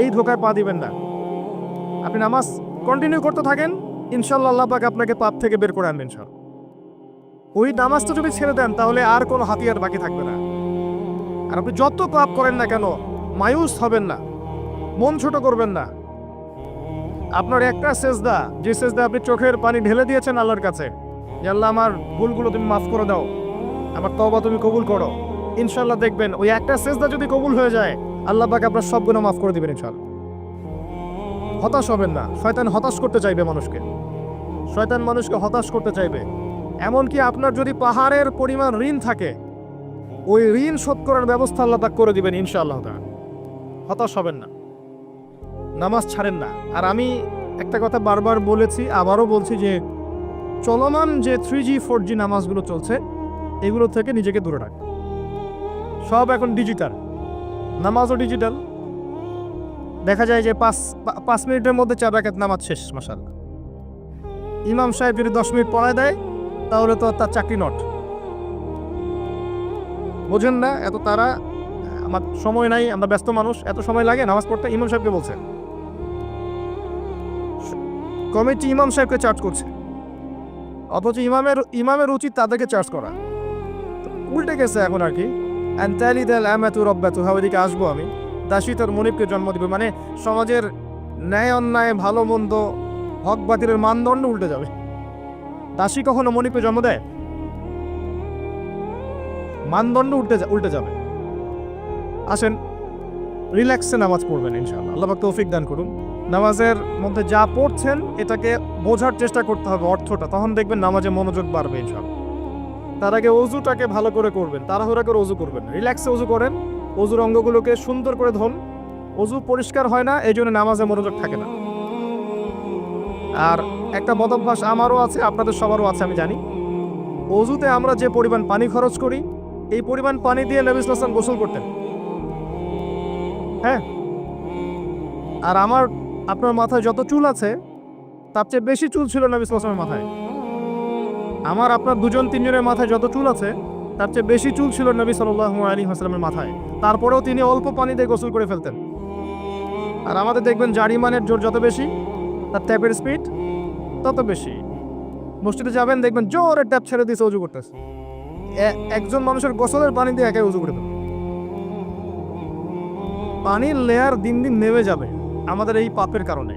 এই ধোকায় পা দিবেন না। আপনি নামাজ কন্টিনিউ করতে থাকেন ইনশাল্লাহ আল্লাহ পাক আপনাকে পাপ থেকে বের করে আনবেন সব। ওই নামাজটা যদি ছেড়ে দেন, তাহলে আর কোনো হাতিয়ার বাকি থাকবে না। আর আপনি যত পাপ করেন না কেন, মায়ুস হবেন না, মন ছোট করবেন না। আপনার একটা সেজদা, যে সেজদা আপনি চোখের পানি ঢেলে দিয়েছেন আল্লাহর কাছে, যে আল্লাহ আমার ভুলগুলো তুমি মাফ করে দাও, আমার তবা তুমি কবুল করো। ইনশাল্লাহ দেখবেন, ওই একটা সেজদা যদি কবুল হয়ে যায় আল্লাহ পাকে আপনার সব গুণ মাফ করে দিবেন ইনশাল্লাহ হতাশ হবেন না। শয়তান হতাশ করতে চাইবে মানুষকে। শয়তান মানুষকে হতাশ করতে চাইবে। এমনকি আপনার যদি পাহাড়ের পরিমাণ ঋণ থাকে, ওই ঋণ শোধ করার ব্যবস্থা আল্লাহ পাক করে দিবেন ইনশাআল্লাহ। হতাশ হবেন না। নামাজ ছাড়েন না। আর আমি একটা কথা বারবার বলেছি, আবারও বলছি যে চলমান যে থ্রি জি ফোর জি নামাজগুলো চলছে, এগুলো থেকে নিজেকে দূরে রাখ সব এখন ডিজিটাল নামাজও ডিজিটাল দেখা যায় যে পাঁচ পাঁচ মিনিটের মধ্যে চার রাকাত নামাজ শেষ মাসাল ইমাম সাহেব যদি দশ মিনিট পড়ায় দেয়, তাহলে তো তার চাকরি নট বোঝেন না, এত তারা, আমার সময় নাই, আমরা ব্যস্ত মানুষ, এত সময় লাগে, নামাজ পড়তে ইমাম সাহেবকে বলছে। কমিটি ইমাম সাহেবকে চার্জ করছে। অথচ ইমামের ইমামের উচিত তাদেরকে চার্জ করা। উল্টে গেছে এখন আর কি। হ্যাঁ ওইদিকে আসব আমি? দাসী তার মনিবকে জন্ম দিবে মানে সমাজের ন্যায় অন্যায়, ভালো মন্দ, হক বাতিলের মানদণ্ড উল্টে যাবে। দাসী কখনো মনিবকে জন্ম দেয়? মানদণ্ড উল্টে উল্টে যাবে। আসেন, রিল্যাক্সে নামাজ পড়বেন, ইনশাআল্লাহ। আল্লাহ তৌফিক দান করুন। নামাজের মধ্যে যা পড়ছেন, এটাকে বোঝার চেষ্টা করতে হবে অর্থটা। তখন দেখবেন নামাজে মনোযোগ বাড়বে, ইনশাআল্লাহ। তার আগে অজুটাকে ভালো করে করবেন, তাড়াহুড়া করে অজু করবেন রিল্যাক্সে অজু করেন, অজুর অঙ্গগুলোকে সুন্দর করে ধন। অজু পরিষ্কার হয় না, এই জন্য নামাজে মনোযোগ থাকে না। আর একটা বদভ্যাস আমারও আছে, আপনাদের সবারও আছে, আমি জানি। অজুতে আমরা যে পরিমাণ পানি খরচ করি, এই পরিমাণ পানি দিয়ে নবী ইসলাম গোসল করতেন। হ্যাঁ? আর আমার, আপনার মাথায় যত চুল আছে, তার চেয়ে বেশি চুল ছিল নবী ইসলামের মাথায়। আমার আপনার দুজন তিনজনের মাথায় যত চুল আছে, তার চেয়ে বেশি চুল ছিল নবী সাল্লাহ আলী হাসলামের মাথায়। তারপরেও তিনি অল্প পানি দিয়ে গোসল করে ফেলতেন। আর আমাদের দেখবেন জারিমানের জোর যত বেশি, তার ট্যাপের স্পিড তত বেশি। মসজিদে যাবেন, দেখবেন জোরে ট্যাপ ছেড়ে দিয়েছে উজু করতেছে। একজন মানুষের গোসলের পানি দিয়ে একাই উজু করে দেবে পানির লেয়ার দিন দিন নেমে যাবে আমাদের এই পাপের কারণে।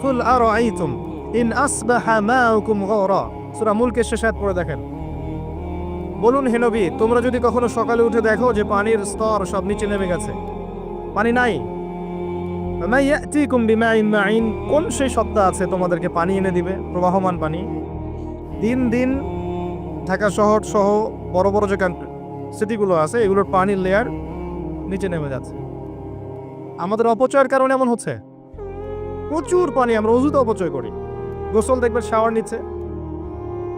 কুল আরাইতুম ইন আসবাহা মাউকুম গাওরা। সূরা মুলকের শেষ আয়াত পড়ে দেখেন। বলুন হেনবি তোমরা যদি কখনো সকালে উঠে দেখো যে পানির স্তর সব নিচে নেমে গেছে। পানি নাই? কোন সেই সত্তা আছে তোমাদেরকে পানি এনে দিবে? প্রবাহমান পানি। দিন দিন ঢাকা শহর সহ বড় বড় যে কান্ট্রি সিটিগুলো আছে, এগুলোর পানির লেয়ার নিচে নেমে যাচ্ছে। আমাদের অপচয়ের কারণে এমন হচ্ছে। প্রচুর পানি, আমরা অজুতে অপচয় করি। গোসল দেখবেন শাওয়ার নিচ্ছে।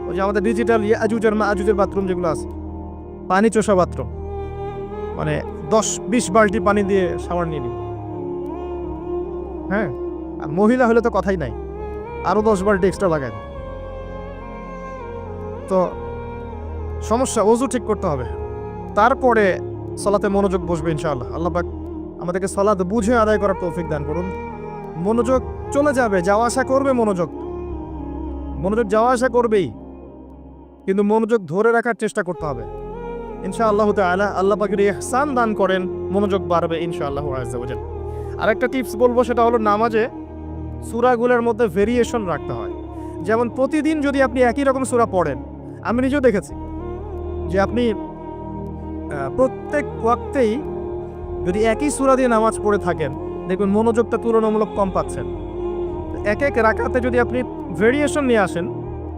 ওই যে আমাদের ডিজিটাল আজুজের মা আজুজের বাথরুম যেগুলো আছে। পানি চোষা বাথরুম মানে দশ, বিশ বালতি পানি দিয়ে সাবান নিয়ে নিই হ্যাঁ? আর মহিলা হলে তো কথাই নাই। আরও দশ বালতি এক্সট্রা লাগায় তো সমস্যা অজু ঠিক করতে হবে। তারপরে সলাতে মনোযোগ বসবে ইনশাআল্লাহ। আল্লাহ পাক আমাদেরকে সলাতে বুঝে আদায় করার তৌফিক দান করুন। মনোযোগ চলে যাবে, যাওয়া আসা করবে মনোযোগ। মনোযোগ যাওয়া আসা করবেই। কিন্তু মনোযোগ ধরে রাখার চেষ্টা করতে হবে। ইনশাআল্লাহ তাআলা আল্লাহ পাকের ইহসান দান করেন, মনোযোগ বাড়বে ইনশাআল্লাহ আজ্জা ওয়াজাল আরেকটা টিপস বলব সেটা হলো নামাজে সূরাগুলোর মধ্যে ভেরিয়েশন রাখতে হয়। যেমন প্রতিদিন যদি আপনি একই রকম সূরা পড়েন, আমি নিজেও দেখেছি যে আপনি প্রত্যেক ওয়াক্তেই যদি একই সূরা দিয়ে নামাজ পড়ে থাকেন দেখবেন মনোযোগটা তুলনামূলক কম পাচ্ছেন। এক এক রাকাতে যদি আপনি ভেরিয়েশন নিয়ে আসেন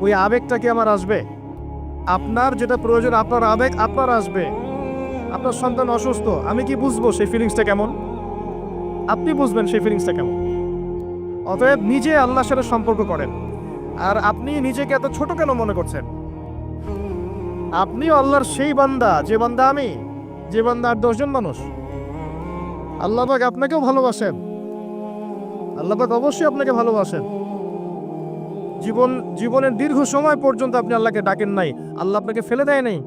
ওই আবেগটা কি আমার আসবে? আপনার যেটা প্রয়োজন, আপনার আবেগ আপনার আসবে। আপনার সন্তান অসুস্থ, আমি কি বুঝব সেই ফিলিংসটা কেমন? আপনি বুঝবেন সেই ফিলিংসটা কেমন। অতএব নিজে আল্লাহর সাথে সম্পর্ক করেন। আর আপনি নিজেকে এত ছোট কেন মনে করছেন? আপনিও আল্লাহর সেই বান্দা, যে বান্দা আমি, যে বান্দা আর দশজন মানুষ। আল্লাহ আপনাকেও ভালোবাসেন। আল্লাহ অবশ্যই আপনাকে ভালোবাসেন। জীবন, জীবনের দীর্ঘ সময় পর্যন্ত আপনি আল্লাহকে ডাকেন নাই। আল্লাহ আপনাকে ফেলে দেয় নাই।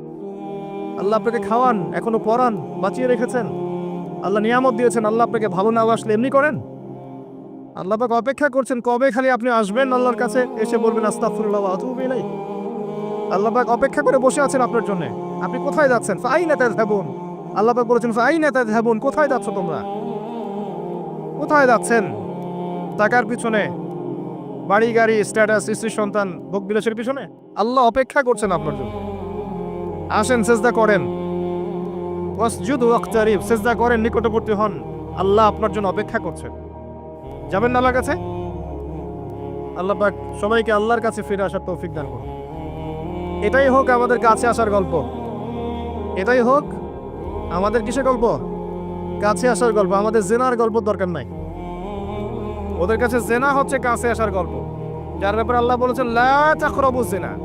আল্লাহ আপনাকে খাওয়ান, এখনও পড়ান বাঁচিয়ে রেখেছেন। আল্লাহ নিয়ামত দিয়েছেন, আল্লাহ আপনাকে ভালো না আসলে এমনি করেন। আল্লাহ পাক অপেক্ষা করছেন, কবে খালি আপনি আসবেন আল্লাহর কাছে? এসে বলবেন আস্তাফুল্লাহ নাই আল্লাহ পাক অপেক্ষা করে বসে আছেন আপনার জন্য। আপনি কোথায় যাচ্ছেন? ফাই নেতা ধাবুন আল্লাহ পাক বলেছেন ফাই নেতা ধাবুন কোথায় যাচ্ছ তোমরা? কোথায় যাচ্ছেন? টাকার পিছনে। বাড়ি, গাড়ি স্ট্যাটাস স্ত্রী, সন্তান, ভোগ বিলাসের পিছনে? আল্লাহ অপেক্ষা করছেন আপনার জন্য। আসেন, সেজদা করেন। ওয়াসজুদ ওয়াক্তারিব, সেজদা করেন, নিকটবর্তী হন। আল্লাহ আপনার জন্য অপেক্ষা করছেন। যাবেন না আল্লাহর কাছে? আল্লাহ পাক সবাইকে আল্লাহর কাছে ফিরে আসার তৌফিক দান করুন। এটাই হোক আমাদের কাছে আসার গল্প। এটাই হোক আমাদের কিসের গল্প? কাছে আসার গল্প। আমাদের জেনার গল্প দরকার নাই। ওদের কাছে জেনা হচ্ছে কাছে আসার গল্প। যার ব্যাপারে আল্লাহ বলেছেন, লা তাকরাবু জেনা।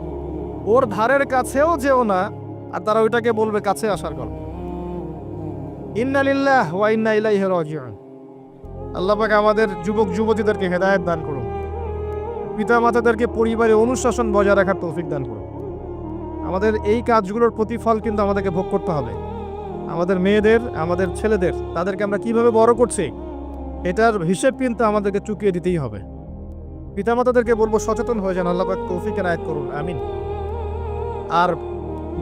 ওর ধারের কাছেও যেও না, আর তারা ওইটাকে বলবে কাছে আসার গল্প। ইন্না লিল্লাহ ওয়া ইন্না ইলাইহি রাজিউন। আল্লাহ পাক আমাদের যুবক যুবতীদেরকে হেদায়েত দান করুন। পিতা মাতাদেরকে পরিবারে অনুশাসন বজায় রাখার তৌফিক দান করুন। আমাদের এই কাজগুলোর প্রতিফল কিন্তু আমাদেরকে ভোগ করতে হবে। আমাদের মেয়েদের, আমাদের ছেলেদের, তাদেরকে আমরা কীভাবে বড় করছি? এটার হিসেব কিন্তু আমাদেরকে চুকিয়ে দিতেই হবে। পিতামাতাদেরকে বলব, সচেতন হয়ে যান, আল্লাহ পাক তৌফিক এনায়েত করুন, আমিন। আর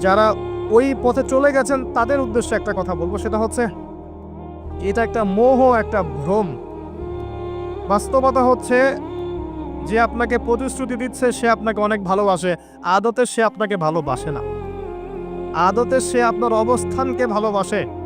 যারা ওই পথে চলে গেছেন, তাদের উদ্দেশ্যে একটা কথা বলব, সেটা হচ্ছে, এটা একটা মোহ, একটা ভ্রম। বাস্তবতা হচ্ছে, যে আপনাকে প্রতিশ্রুতি দিচ্ছে, সে আপনাকে অনেক ভালোবাসে। আদতে সে আপনাকে ভালোবাসে না। আদতে সে আপনার অবস্থানকে ভালোবাসে।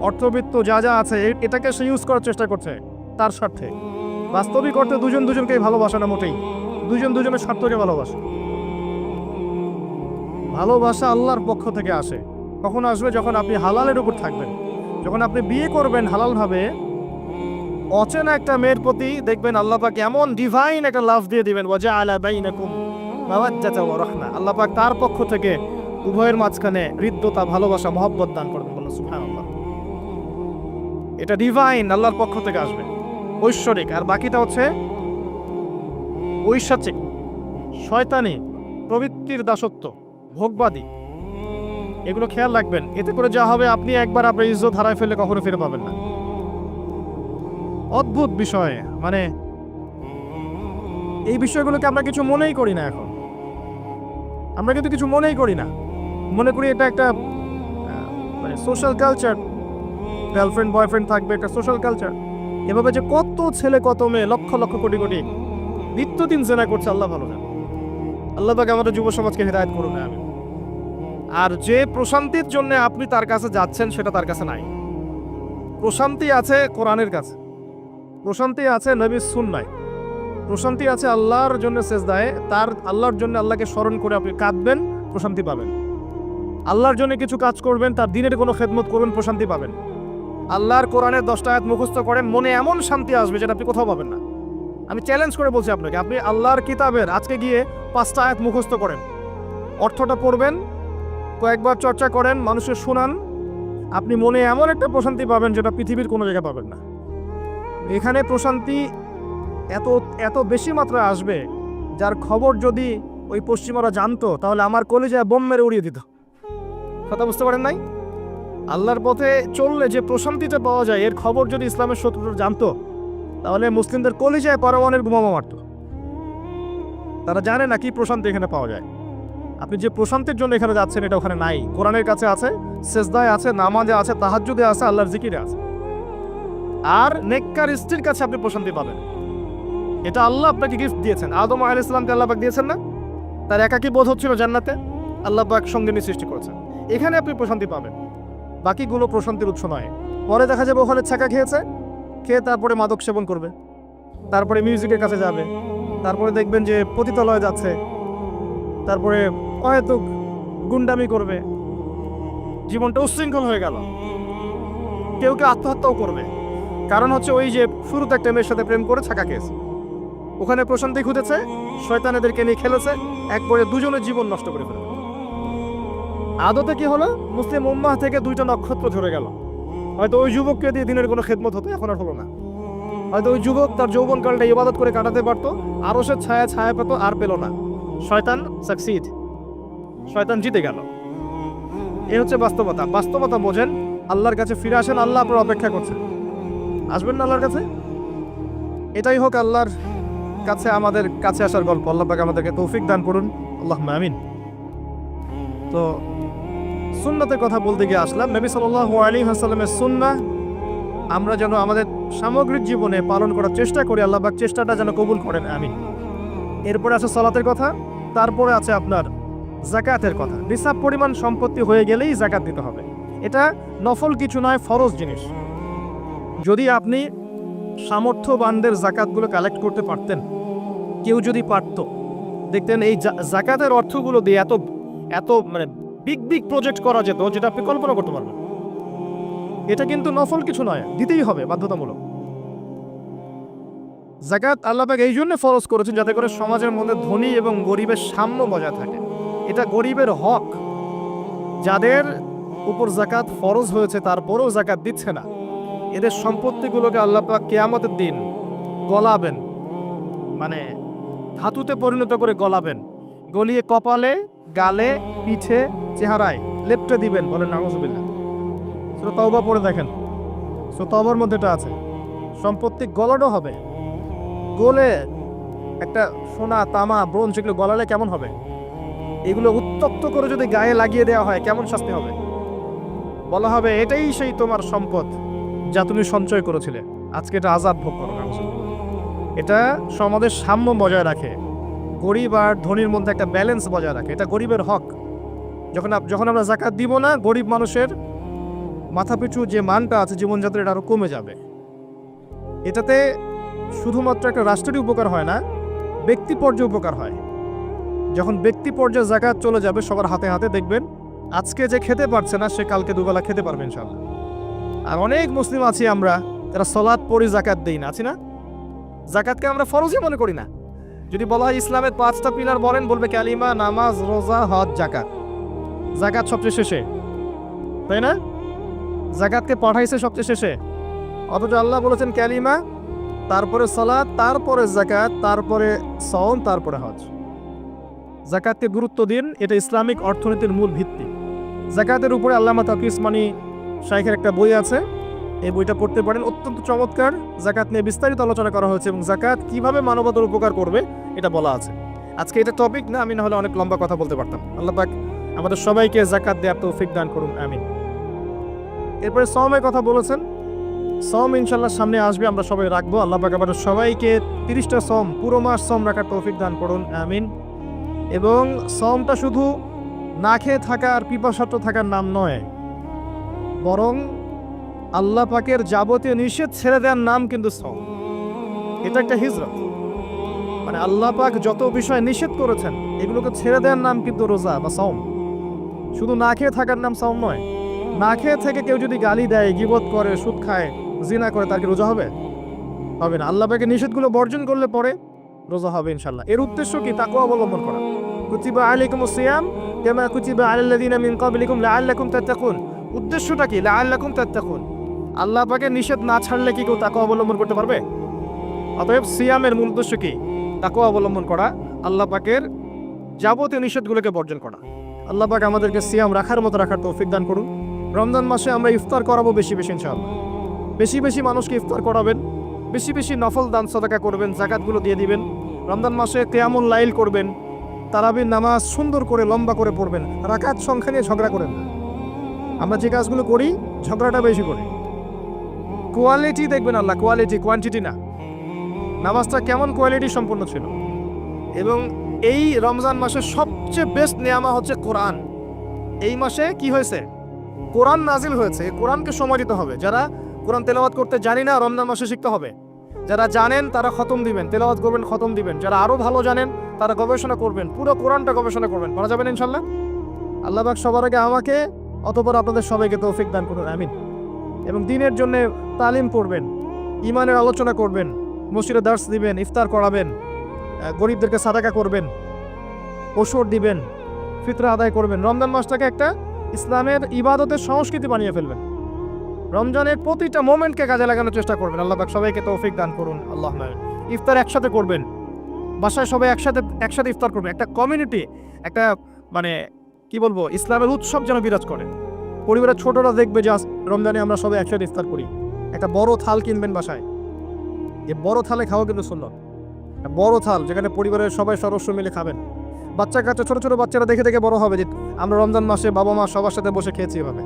অর্থবিত্ত যা যা আছে এটাকে সে ইউজ করার চেষ্টা করছে তার স্বার্থে। বাস্তবিক অর্থে দুজন দুজনকেই ভালোবাসে না মোটেই। দুজন দুজনের স্বার্থকে ভালোবাসে। ভালোবাসা আল্লাহর পক্ষ থেকে আসে। কখন আসবে? যখন আপনি হালালের উপর থাকবেন। যখন আপনি বিয়ে করবেন হালালভাবে, অচেনা একটা মেয়ের প্রতি দেখবেন আল্লাহ পাক এমন ডিভাইন একটা লাভ দিয়ে দিবেন ওয়াজা আলা বাইনাকুম মাওয়াজ্জাতা ওয়া রাহমা। আল্লাহ তার পক্ষ থেকে উভয়ের মাঝখানে হৃদ্যতা, ভালোবাসা, মহব্বত দান করবেন বলুন, সুবহানাল্লাহ। এটা ডিভাইন আল্লাহর পক্ষ থেকে আসবে। ঐশ্বরিক, আর বাকিটা হচ্ছে ঐশাচিক, শয়তানি, প্রবৃত্তির দাসত্ব, ভোগবাদী। এগুলো খেয়াল রাখবেন। এতে করে যা হবে, আপনি একবার আপনার ইজ্জত হারায় ফেললে কখনো ফিরে পাবেন না। অদ্ভুত বিষয় মানে এই বিষয়গুলোকে আমরা কিছু মনেই করি না এখন। আমরা কিন্তু কিছু মনেই করি না। মনে করি এটা একটা মানে সোশ্যাল কালচার গার্লফ্রেন্ড বয়ফ্রেন্ড থাকবে, একটা সোশ্যাল কালচার এভাবে যে কত ছেলে, কত মেয়ে, লক্ষ লক্ষ কোটি কোটি নিত্যদিন জেনা করছে, আল্লাহ ভালো জানে। আল্লাহ পাকে আমাদের যুব সমাজকে হেদায়ত করুন আমি আর যে প্রশান্তির জন্য আপনি তার কাছে যাচ্ছেন, সেটা তার কাছে নাই। প্রশান্তি আছে কোরআনের কাছে। প্রশান্তি আছে নবীর সুন্নায়। প্রশান্তি আছে আল্লাহর জন্য সেজদায়। তার, আল্লাহর জন্য আল্লাহকে স্মরণ করে আপনি কাঁদবেন, প্রশান্তি পাবেন। আল্লাহর জন্য কিছু কাজ করবেন, তার দিনের কোনো খেদমত করবেন, প্রশান্তি পাবেন। আল্লাহর কোরআনের দশটা আয়াত মুখস্থ করেন মনে এমন শান্তি আসবে যেটা আপনি কোথাও পাবেন না। আমি চ্যালেঞ্জ করে বলছি আপনাকে, আপনি আল্লাহর কিতাবের আজকে গিয়ে পাঁচটা আয়াত মুখস্থ করেন। অর্থটা পড়বেন, কয়েকবার চর্চা করেন, মানুষের শোনান। আপনি মনে এমন একটা প্রশান্তি পাবেন যেটা পৃথিবীর কোনো জায়গায় পাবেন না। এখানে প্রশান্তি এত এত বেশি মাত্রায় আসবে, যার খবর যদি ওই পশ্চিমারা জানতো, তাহলে আমার কলেজে বোম মেরে উড়িয়ে দিত। কথা বুঝতে পারেন নাই? আল্লাহর পথে চললে যে প্রশান্তিটা পাওয়া যায়, এর খবর যদি ইসলামের শত্রুরা জানতো, তাহলে মুসলিমদের কলেজায় পরমাণের বোমা মারত। তারা জানে না কি প্রশান্তি এখানে পাওয়া যায়। আপনি যে প্রশান্তির জন্য এখানে যাচ্ছেন, এটা ওখানে নাই। কোরআনের কাছে আছে, সেজদায় আছে, নামাজে আছে, তাহাজ্জুদে আছে, আল্লাহর জিকিরে আছে। আর নেককার স্ত্রীর কাছে আপনি প্রশান্তি পাবেন। এটা আল্লাহ আপনাকে গিফট দিয়েছেন। আদম আল ইসলামকে আল্লাহ পাক দিয়েছেন না? তার একাকি বোধ হচ্ছিল জান্নাতে। আল্লাহ পাক সঙ্গিনী সৃষ্টি করেছেন। এখানে আপনি প্রশান্তি পাবেন। বাকিগুলো প্রশান্তির উৎস নয়। পরে দেখা যাবে ওখানে ছাকা খেয়েছে। খেয়ে তারপরে মাদক সেবন করবে। তারপরে মিউজিকের কাছে যাবে। তারপরে দেখবেন যে পতিতালয়ে যাচ্ছে। তারপরে হয়তো গুন্ডামি করবে। জীবনটা উচ্ছৃঙ্খল হয়ে গেল। কেউ কেউ আত্মহত্যাও করবে। কারণ হচ্ছে ওই যে শুরুতে একটা মেয়ের সাথে প্রেম করে ছাকা খেয়েছে। ওখানে প্রশান্তি খুঁজেছে শয়তানেদেরকে নিয়ে খেলেছে, একবারে দুজনের জীবন নষ্ট করে ফেলে আদতে কি হলো? মুসলিম উম্মাহ থেকে দুইটা নক্ষত্র ঝরে গেল। হয়তো ওই যুবককে দিয়ে দিনের কোনো খেদমত হতো, এখন আর হলো না। হয়তো ওই যুবক তার যৌবনকালটা ইবাদত করে কাটাতে পারতো, আরও সে ছায়া ছায়া পেত, আর পেল না। শয়তান সাকসিড শয়তান জিতে গেল। এ হচ্ছে বাস্তবতা। বাস্তবতা বোঝেন, আল্লাহর কাছে ফিরে আসেন, আল্লাহ আপনার অপেক্ষা করছেন। আসবেন না আল্লাহর কাছে? এটাই হোক আল্লাহর কাছে আমাদের কাছে আসার গল্প। আল্লাহ পাক আমাদেরকে তৌফিক দান করুন। আল্লাহ আমিন। তো সুন্নাতের কথা বলতে গিয়ে আসলাম। নবী সাল্লাল্লাহু আলাইহি ওয়াসাল্লামের সুন্নাহ আমরা যেন আমাদের সামগ্রিক জীবনে পালন করার চেষ্টা করি, আল্লাহ পাক চেষ্টাটা যেন কবুল করেন আমি এরপরে আছে সালাতের কথা, তারপরে আছে আপনার জাকাতের কথা। নিসাব পরিমাণ সম্পত্তি হয়ে গেলেই জাকাত দিতে হবে। এটা নফল কিছু নয়, ফরজ জিনিস। যদি আপনি সামর্থ্যবানদের জাকাতগুলো কালেক্ট করতে পারতেন, কেউ যদি পারত, দেখতেন এই জাকাতের অর্থগুলো দিয়ে এত এত মানে বিগ প্রজেক্ট করা যেত, যেটা আপনি কল্পনা করতে পারবেন। এটা কিন্তু নফল কিছু নয়, দিতেই হবে বাধ্যতামূলক। জাকাত আল্লাপাক এই জন্য ফরজ করেছেন যাতে করে সমাজের মধ্যে ধনী এবং গরিবের সাম্য বজায় থাকে। এটা গরিবের হক। যাদের উপর জাকাত ফরজ হয়েছে, তারপরেও জাকাত দিচ্ছে না। এদের সম্পত্তিগুলোকে আল্লাপাক কেয়ামতের দিন গলাবেন। মানে ধাতুতে পরিণত করে গলাবেন। গলিয়ে কপালে, গালে, পিঠে চেহারায় লেপটে দিবেন বলেন নাগজবিল্লা সেটা তওবা পড়ে দেখেন। সো তবার মধ্যে এটা আছে। সম্পত্তি গলানো হবে। গোলে একটা সোনা, তামা, ব্রোঞ্জ এগুলো গলালে কেমন হবে? এগুলো উত্তপ্ত করে যদি গায়ে লাগিয়ে দেওয়া হয়, কেমন শাস্তি হবে? বলা হবে, এটাই সেই তোমার সম্পদ যা তুমি সঞ্চয় করেছিলে। আজকে এটা আজাদ ভোগ করো। এটা সমাজের সাম্য বজায় রাখে। গরিব আর ধনীর মধ্যে একটা ব্যালেন্স বজায় রাখে। এটা গরিবের হক। যখন যখন আমরা জাকাত দিব না, গরিব মানুষের মাথাপিছু যে মানটা আছে জীবনযাত্রা এটা আরও কমে যাবে। এটাতে শুধুমাত্র একটা রাষ্ট্রেরই উপকার হয় না, ব্যক্তি পর্যায়ে উপকার হয়। যখন ব্যক্তি পর্যায়ে জাকাত চলে যাবে, সবার হাতে হাতে দেখবেন, আজকে যে খেতে পারছে না, সে কালকে দুবেলা খেতে পারবে ইনশাল্লাহ আর অনেক মুসলিম আছি আমরা, যারা সলাৎ পড়ি জাকাত দেই না, আছি না? জাকাতকে আমরা ফরজই মনে করি না। যদি বলা হয় ইসলামের পাঁচটা পিলার বলেন, বলবে ক্যালিমা নামাজ, রোজা, হজ জাকাত জাকাত সবচেয়ে শেষে, তাই না? জাকাতকে পাঠাইছে সবচেয়ে শেষে। অথচ আল্লাহ বলেছেন ক্যালিমা, তারপরে সলাৎ তারপরে জাকাত, তারপরে সওম তারপরে হজ। জাকাতকে গুরুত্ব দিন, এটা ইসলামিক অর্থনীতির মূল ভিত্তি। জাকাতের উপরে আল্লামা তাকি ইসমানি শাইখের একটা বই আছে। এই বইটা পড়তে পারেন। অত্যন্ত চমৎকার। জাকাত নিয়ে বিস্তারিত আলোচনা করা হয়েছে এবং জাকাত কীভাবে মানবতার উপকার করবে, এটা বলা আছে। আজকে এটা টপিক না, আমি না হলে অনেক লম্বা কথা বলতে পারতাম। আল্লাহ পাক আমাদের সবাইকে জাকাত দেওয়ার তৌফিক দান করুন, আমিন। এরপরে সমের কথা বলেছেন সম ইনশাল্লাহ সামনে আসবে, আমরা সবাই রাখব। আল্লাহ পাক সবাইকে তিরিশটা সম পুরো মাস সম রাখার তৌফিক দান করুন, আমিন। এবং সমটা শুধু না খেয়ে থাকা আর পিপাসাত্র থাকার নাম নয়, বরং আল্লাহ পাকের যাবতীয় নিষেধ ছেড়ে দেওয়ার নাম কিন্তু সম এটা একটা হিজরত। মানে আল্লাহ পাক যত বিষয় নিষেধ করেছেন, এগুলোকে ছেড়ে দেওয়ার নাম কিন্তু রোজা বা সম শুধু না খেয়ে থাকার নাম সম নয়। না খেয়ে থেকে কেউ যদি গালি দেয়, গিবত করে, সুদ খায়, জিনা করে, তার কি রোজা হবে? হবে না। আল্লাহ পাকে নিষেধগুলো বর্জন করলে পরে রোজা হবে ইনশাল্লাহ এর উদ্দেশ্য কি? তাকে অবলম্বন করা। কুচিবা আলাইকুম সিয়াম কেমা কুতিবা আলাল্লাযিনা মিন ক্বাবলিকুম লাআল্লাকুম তাত্তাকুন। উদ্দেশ্যটা কি? লাআল্লাকুম তাত্তাকুন। আল্লাহ পাকে নিষেধ না ছাড়লে কি কেউ তাকে অবলম্বন করতে পারবে? অতএব সিয়ামের মূল উদ্দেশ্য কি? তাকে অবলম্বন করা। আল্লাহ পাকের যাবতীয় নিষেধগুলোকে বর্জন করা। আল্লাহ পাক আমাদেরকে সিয়াম রাখার মতো রাখার তৌফিক দান করুন। রমজান মাসে আমরা ইফতার করাবো বেশি বেশি ইনশাআল্লাহ। বেশি বেশি মানুষকে ইফতার করাবেন, বেশি বেশি নফল দান সদাকা করবেন, জাকাতগুলো দিয়ে দিবেন। রমজান মাসে কেয়ামুল লাইল করবেন তারাবির নামাজ সুন্দর করে, লম্বা করে পড়বেন, রাকাত সংখ্যা নিয়ে ঝগড়া করেন না। আমরা যে কাজগুলো করি, ঝগড়াটা বেশি করি। কোয়ালিটি দেখবেন আল্লাহ, কোয়ালিটি, কোয়ান্টিটি না। নামাজটা কেমন কোয়ালিটি সম্পূর্ণ ছিল। এবং এই রমজান মাসের সবচেয়ে বেস্ট নেয়ামা হচ্ছে কোরআন। এই মাসে কি হয়েছে? কোরআন নাজিল হয়েছে। কোরআনকে সময় দিতে হবে। যারা কোরআন তেলাওয়াত করতে জানি না, রমজান মাসে শিখতে হবে। যারা জানেন, তারা খতম দিবেন। তেলাওয়াত করবেন, খতম দিবেন। যারা আরও ভালো জানেন, তারা গবেষণা করবেন। পুরো কোরআনটা গবেষণা করবেন। করা যাবেন ইনশাল্লাহ আল্লাহ পাক সবার আগে আমাকে, অতপর আপনাদের সবাইকে তৌফিক দান করুন। আমিন। এবং দিনের জন্য তালিম পড়বেন ইমানের আলোচনা করবেন, মসজিদে দার্স দিবেন, ইফতার করাবেন। গরিবদেরকে সাদাকা করবেন ওষুধ দিবেন, ফিতরা আদায় করবেন। রমজান মাসটাকে একটা ইসলামের ইবাদতের সংস্কৃতি বানিয়ে ফেলবেন। রমজানের প্রতিটা মোমেন্টকে কাজে লাগানোর চেষ্টা করবেন। আল্লাহ সবাইকে তৌফিক দান করুন। আল্লাহ ইফতার একসাথে করবেন। বাসায় সবাই একসাথে একসাথে ইফতার করবে একটা কমিউনিটি একটা মানে কি বলব, ইসলামের উৎসব যেন বিরাজ করে। পরিবারের ছোটরা দেখবে যে রমজানে আমরা সবাই একসাথে ইফতার করি। একটা বড় থাল কিনবেন বাসায়। এই বড় থালে খাওয়া কিন্তু একটা বড় থাল যেখানে পরিবারের সবাই সদস্য মিলে খাবেন। বাচ্চা কাচ্চা, ছোট ছোট বাচ্চারা দেখে দেখে বড় হবে যে আমরা রমজান মাসে বাবা মা সবার সাথে বসে খেয়েছি এভাবে।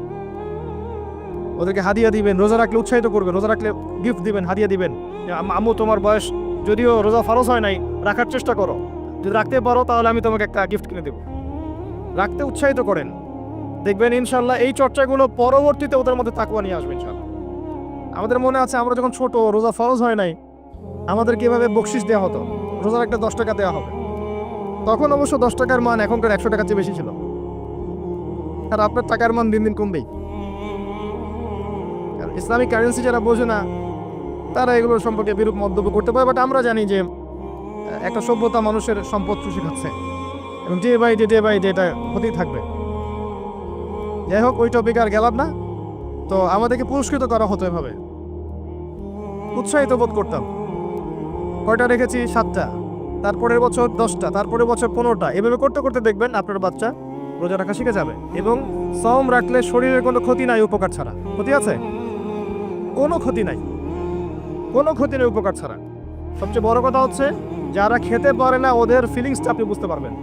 ওদেরকে হাদিয়া দিবেন, রোজা রাখলে উৎসাহিত করবেন, রোজা রাখলে গিফট দিবেন, হাদিয়া দিবেন। আম্মু, তোমার বয়স যদিও রোজা ফরজ হয় নাই, রাখার চেষ্টা করো। যদি রাখতে পারো তাহলে আমি তোমাকে একটা গিফট কিনে দেবো। রাখতে উৎসাহিত করেন। দেখবেন ইনশাল্লাহ এই চর্চাগুলো পরবর্তীতে ওদের মধ্যে তাকুয়া নিয়ে আসবে ইনশাল্লাহ আমাদের মনে আছে আমরা যখন ছোট, রোজা ফরজ হয় নাই আমাদের কীভাবে বকশিস দেওয়া হতো। রোজার একটা দশ টাকা দেওয়া হবে। তখন অবশ্য দশ টাকার মান এখনকার একশো টাকার চেয়ে বেশি ছিল। আর আপনার টাকার মান দিন দিন কমবেই। ইসলামিক কারেন্সি যারা বোঝে না, তারা এগুলোর সম্পর্কে বিরূপ মন্তব্য করতে পারে। বাট আমরা জানি যে, একটা সভ্যতা মানুষের সম্পদ চুষে খাচ্ছে। এবং day by day day by day এটা হতেই থাকবে। যাই হোক, ওই টপিক আর গেলাম না। তো আমাদেরকে পুরস্কৃত করা হতো এভাবে। উৎসাহিত বোধ করতাম। কয়টা রেখেছি? সাতটা। তারপরের বছর দশটা, তারপরের বছর পনেরোটা। এভাবে করতে করতে দেখবেন আপনার বাচ্চা রোজা রাখা শিখে যাবে এবং সম রাখলে শরীরের কোনো ক্ষতি নাই, উপকার ছাড়া। ক্ষতি আছে? কোনো ক্ষতি নাই। কোনো ক্ষতি নেই, উপকার ছাড়া। সবচেয়ে বড় কথা হচ্ছে, যারা খেতে পারে না, ওদের ফিলিংসটা আপনি বুঝতে পারবেন।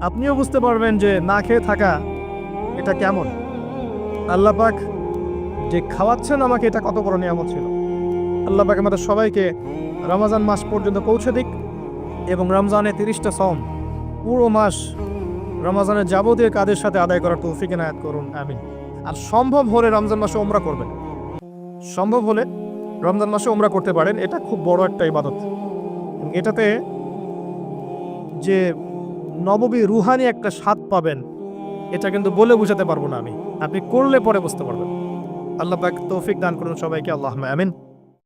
আপনিও বুঝতে পারবেন যে না খেয়ে থাকা এটা কেমন। আল্লাহ পাক যে খাওয়াচ্ছেন আমাকে, এটা কত বড় নিয়ামত ছিল। আল্লাহ পাক আমাদের সবাইকে রমজান মাস পর্যন্ত পৌঁছে দিক এবং রমজানে তিরিশটা সম পুরো মাস রমজানের যাবতীয় কাজের সাথে আদায় করার তৌফিক এনায়াত করুন, আমিন। আর সম্ভব হলে রমজান মাসে ওমরা করবেন। সম্ভব হলে রমজান মাসে ওমরা করতে পারেন, এটা খুব বড় একটা ইবাদত। এটাতে যে নববী রুহানি একটা স্বাদ পাবেন, এটা কিন্তু বলে বোঝাতে পারব না আমি। আপনি করলে পরে বুঝতে পারবেন। আল্লাহ পাক তৌফিক দান করুন সবাইকে আল্লাহ আমিন।